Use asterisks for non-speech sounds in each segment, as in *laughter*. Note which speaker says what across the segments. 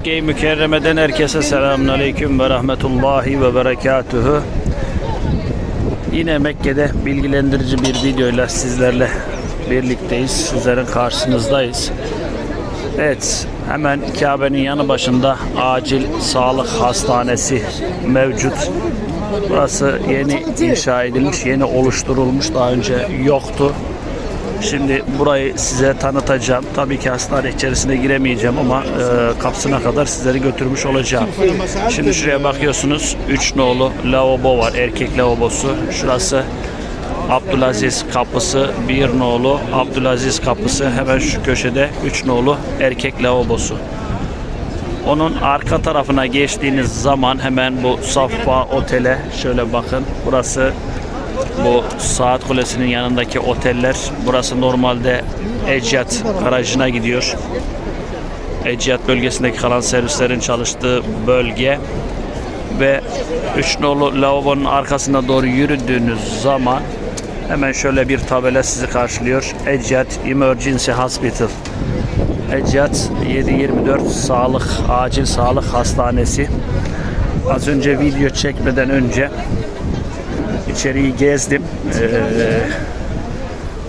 Speaker 1: Mekke-i Mükerreme'den herkese selamun aleyküm ve rahmetullahi ve berekatuhu. Yine Mekke'de bilgilendirici bir videoyla sizlerle birlikteyiz. Sizlerin karşınızdayız. Evet, hemen Kabe'nin yanı başında acil sağlık hastanesi mevcut. Burası yeni inşa edilmiş, yeni oluşturulmuş. Daha önce yoktu. Şimdi burayı size tanıtacağım. Tabii ki hastane içerisine giremeyeceğim ama e, kapısına kadar sizleri götürmüş olacağım. Şimdi şuraya bakıyorsunuz. 3 nolu lavabo var. Erkek lavabosu. Şurası Abdülaziz kapısı. 1 nolu Abdülaziz kapısı. Hemen şu köşede 3 nolu erkek lavabosu. Onun arka tarafına geçtiğiniz zaman hemen bu Saffa Otel'e şöyle bakın. Burası bu Saat Kulesi'nin yanındaki oteller. Burası normalde Eciyat garajına gidiyor. Eciyat bölgesindeki kalan servislerin çalıştığı bölge ve üç nolu lavabonun arkasına doğru yürüdüğünüz zaman hemen şöyle bir tabela sizi karşılıyor. Eciyat Emergency Hospital. Eciyat 724 Sağlık Acil Sağlık Hastanesi. Az önce video çekmeden önce içeriği gezdim. Ee,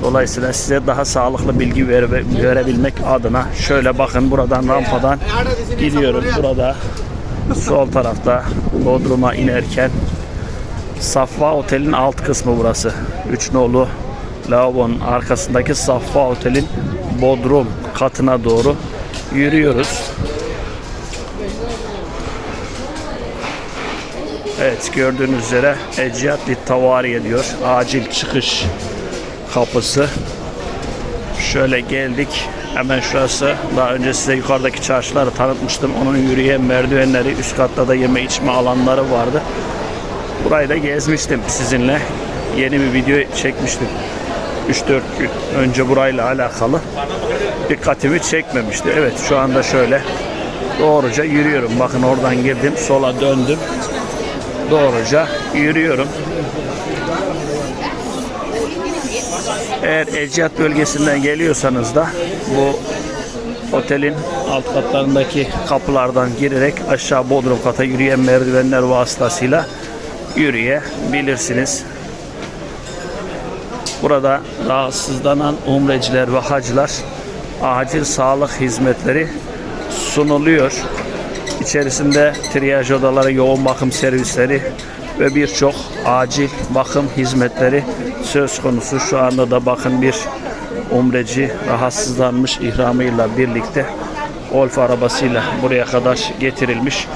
Speaker 1: dolayısıyla size daha sağlıklı bilgi vere- verebilmek adına şöyle bakın buradan rampadan gidiyorum. Burada sol tarafta Bodrum'a inerken Safva Otel'in alt kısmı burası. Üç nolu lavabonun arkasındaki Safva Otel'in Bodrum katına doğru yürüyoruz. Evet gördüğünüz üzere Eciyatli Tavariye diyor. Acil çıkış kapısı. Şöyle geldik. Hemen şurası. Daha önce size yukarıdaki çarşıları tanıtmıştım. Onun yürüyen merdivenleri, üst katta da yeme içme alanları vardı. Burayı da gezmiştim sizinle. Yeni bir video çekmiştim. 3-4 gün önce burayla alakalı. Dikkatimi çekmemişti. Evet şu anda şöyle doğruca yürüyorum. Bakın oradan girdim. Sola döndüm doğruca yürüyorum. Eğer Eciyat bölgesinden geliyorsanız da bu otelin alt katlarındaki kapılardan girerek aşağı Bodrum kata yürüyen merdivenler vasıtasıyla yürüyebilirsiniz. Burada rahatsızlanan umreciler ve hacılar acil sağlık hizmetleri sunuluyor. İçerisinde triyaj odaları, yoğun bakım servisleri ve birçok acil bakım hizmetleri söz konusu. Şu anda da bakın bir umreci rahatsızlanmış ihramıyla birlikte golf arabasıyla buraya kadar getirilmiş.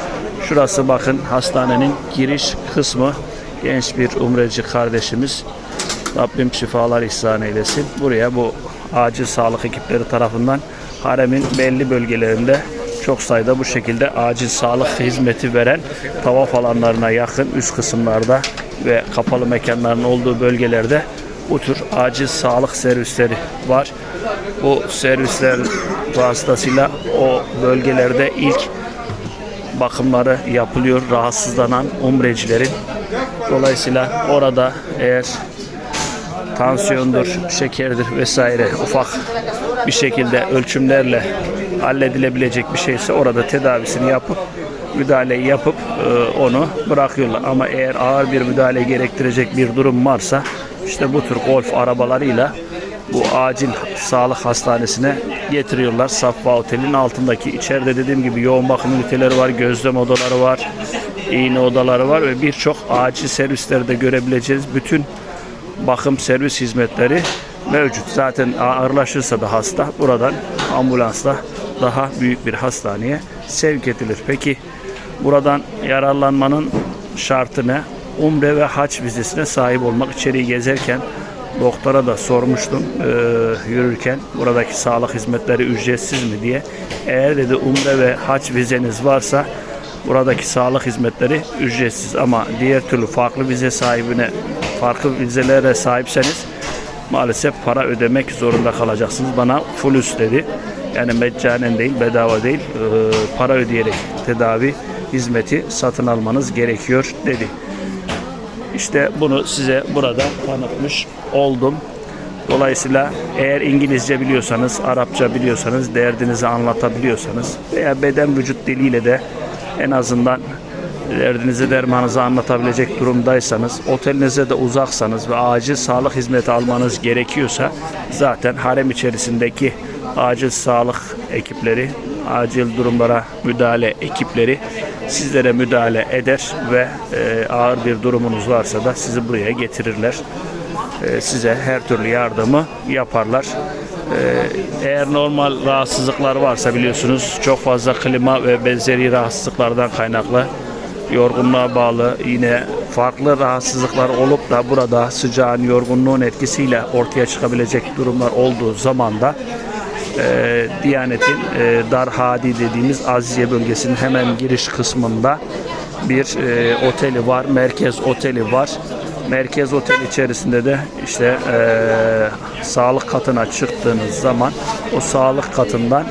Speaker 1: Şurası bakın hastanenin giriş kısmı. Genç bir umreci kardeşimiz. Rabbim şifalar ihsan eylesin. Buraya bu acil sağlık ekipleri tarafından haremin belli bölgelerinde çok sayıda bu şekilde acil sağlık hizmeti veren tavaf alanlarına yakın üst kısımlarda ve kapalı mekanların olduğu bölgelerde bu tür acil sağlık servisleri var. Bu servisler vasıtasıyla o bölgelerde ilk bakımları yapılıyor rahatsızlanan umrecilerin. Dolayısıyla orada eğer tansiyondur, şekerdir vesaire ufak bir şekilde ölçümlerle halledilebilecek bir şeyse orada tedavisini yapıp müdahaleyi yapıp e, onu bırakıyorlar. Ama eğer ağır bir müdahale gerektirecek bir durum varsa işte bu tür golf arabalarıyla bu acil sağlık hastanesine getiriyorlar. Safva Otel'in altındaki içeride dediğim gibi yoğun bakım üniteleri var, gözlem odaları var, iğne odaları var ve birçok acil servislerde görebileceğiz bütün bakım servis hizmetleri mevcut. Zaten ağırlaşırsa da hasta buradan ambulansla daha büyük bir hastaneye sevk edilir. Peki buradan yararlanmanın şartı ne? Umre ve haç vizesine sahip olmak içeriği gezerken doktora da sormuştum e, yürürken buradaki sağlık hizmetleri ücretsiz mi diye. Eğer dedi umre ve haç vizeniz varsa buradaki sağlık hizmetleri ücretsiz ama diğer türlü farklı vize sahibine farklı vizelere sahipseniz maalesef para ödemek zorunda kalacaksınız. Bana fulus dedi. Yani meccanen değil, bedava değil, e, para ödeyerek tedavi hizmeti satın almanız gerekiyor dedi. İşte bunu size burada tanıtmış oldum. Dolayısıyla eğer İngilizce biliyorsanız, Arapça biliyorsanız, derdinizi anlatabiliyorsanız veya beden vücut diliyle de en azından derdinizi dermanınızı anlatabilecek durumdaysanız, otelinize de uzaksanız ve acil sağlık hizmeti almanız gerekiyorsa zaten harem içerisindeki acil sağlık ekipleri, acil durumlara müdahale ekipleri sizlere müdahale eder ve e, ağır bir durumunuz varsa da sizi buraya getirirler. E, size her türlü yardımı yaparlar. E, eğer normal rahatsızlıklar varsa biliyorsunuz çok fazla klima ve benzeri rahatsızlıklardan kaynaklı yorgunluğa bağlı yine farklı rahatsızlıklar olup da burada sıcağın yorgunluğun etkisiyle ortaya çıkabilecek durumlar olduğu zaman da e, Diyanet'in e, Darhadi dediğimiz Aziye bölgesinin hemen giriş kısmında bir e, oteli var, merkez oteli var. Merkez otel içerisinde de işte e, sağlık katına çıktığınız zaman o sağlık katından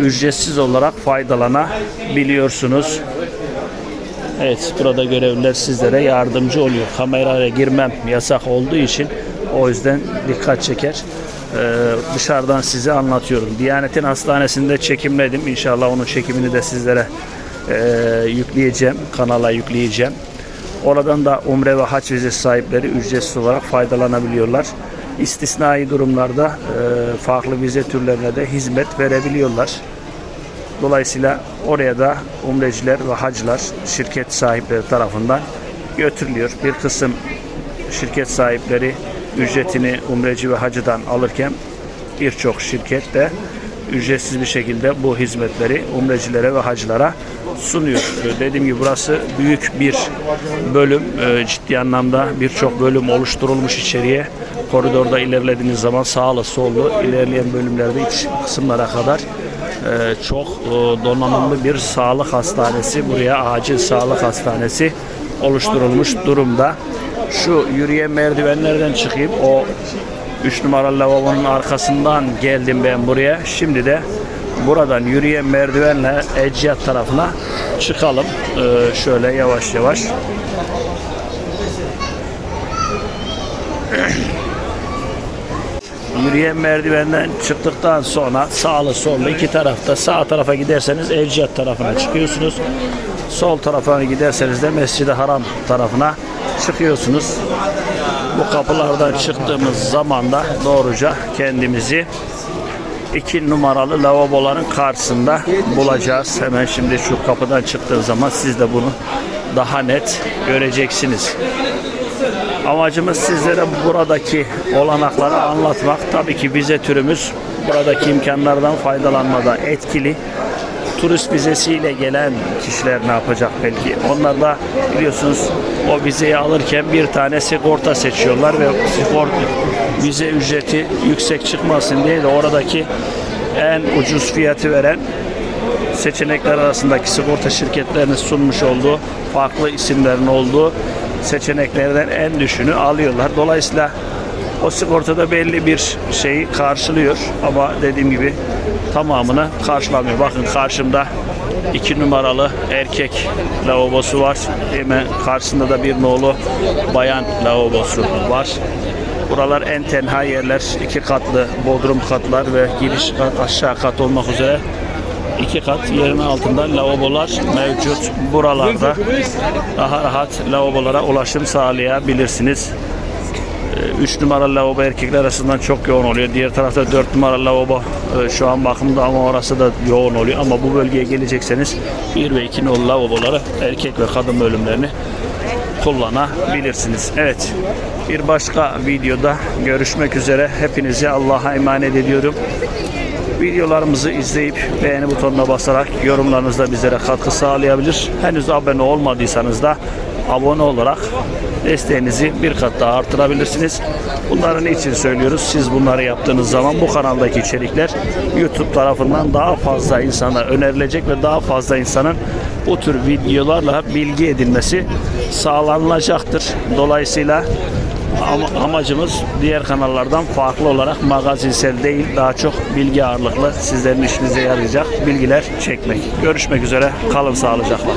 Speaker 1: ücretsiz olarak faydalanabiliyorsunuz. Evet, burada görevliler sizlere yardımcı oluyor. Kameraya girmem yasak olduğu için o yüzden dikkat çeker. Ee, dışarıdan size anlatıyorum. Diyanet'in hastanesinde çekimledim. İnşallah onun çekimini de sizlere e, yükleyeceğim. Kanala yükleyeceğim. Oradan da umre ve hac vizesi sahipleri ücretsiz olarak faydalanabiliyorlar. İstisnai durumlarda e, farklı vize türlerine de hizmet verebiliyorlar. Dolayısıyla oraya da umreciler ve hacılar şirket sahipleri tarafından götürülüyor. Bir kısım şirket sahipleri ücretini umreci ve hacıdan alırken birçok şirket de ücretsiz bir şekilde bu hizmetleri umrecilere ve hacılara sunuyor. Dediğim gibi burası büyük bir bölüm. Ee, Ciddi anlamda birçok bölüm oluşturulmuş içeriye. Koridorda ilerlediğiniz zaman sağlı sollu ilerleyen bölümlerde iç kısımlara kadar e, çok e, donanımlı bir sağlık hastanesi. Buraya acil sağlık hastanesi oluşturulmuş durumda. Şu yürüyen merdivenlerden çıkayım. O 3 numaralı lavabonun arkasından geldim ben buraya. Şimdi de buradan yürüyen merdivenle Eciyat tarafına çıkalım. Ee, şöyle yavaş yavaş. *clears throat* Yürüyen merdivenden çıktıktan sonra sağlı sollu iki tarafta sağ tarafa giderseniz Eciyat tarafına çıkıyorsunuz. Sol tarafa giderseniz de Mescid-i Haram tarafına çıkıyorsunuz. Bu kapılardan çıktığımız zaman da doğruca kendimizi iki numaralı lavaboların karşısında bulacağız. Hemen şimdi şu kapıdan çıktığın zaman siz de bunu daha net göreceksiniz. Amacımız sizlere buradaki olanakları anlatmak. Tabii ki vize türümüz buradaki imkanlardan faydalanmada etkili. Turist vizesiyle gelen kişiler ne yapacak belki? Onlar da biliyorsunuz o vizeyi alırken bir tane sigorta seçiyorlar ve sigorta vize ücreti yüksek çıkmasın diye de oradaki en ucuz fiyatı veren seçenekler arasındaki sigorta şirketlerinin sunmuş olduğu farklı isimlerin olduğu seçeneklerden en düşünü alıyorlar. Dolayısıyla o sigortada belli bir şeyi karşılıyor ama dediğim gibi tamamını karşılamıyor. Bakın karşımda iki numaralı erkek lavabosu var. Hemen karşısında da bir nolu bayan lavabosu var. Buralar en tenha yerler. iki katlı bodrum katlar ve giriş kat aşağı kat olmak üzere iki kat yerin altında lavabolar mevcut. Buralarda daha rahat lavabolara ulaşım sağlayabilirsiniz. 3 numaralı lavabo erkekler arasından çok yoğun oluyor. Diğer tarafta 4 numaralı lavabo e, şu an bakımda ama orası da yoğun oluyor. Ama bu bölgeye gelecekseniz 1 ve 2 nolu lavaboları erkek ve kadın bölümlerini kullanabilirsiniz. Evet. Bir başka videoda görüşmek üzere. Hepinizi Allah'a emanet ediyorum. Videolarımızı izleyip beğeni butonuna basarak yorumlarınızla bizlere katkı sağlayabilir. Henüz abone olmadıysanız da abone olarak desteğinizi bir kat daha artırabilirsiniz. Bunları niçin söylüyoruz? Siz bunları yaptığınız zaman bu kanaldaki içerikler YouTube tarafından daha fazla insana önerilecek ve daha fazla insanın bu tür videolarla bilgi edinmesi sağlanılacaktır. Dolayısıyla ama amacımız diğer kanallardan farklı olarak magazinsel değil daha çok bilgi ağırlıklı sizlerin işinize yarayacak bilgiler çekmek. Görüşmek üzere kalın sağlıcakla.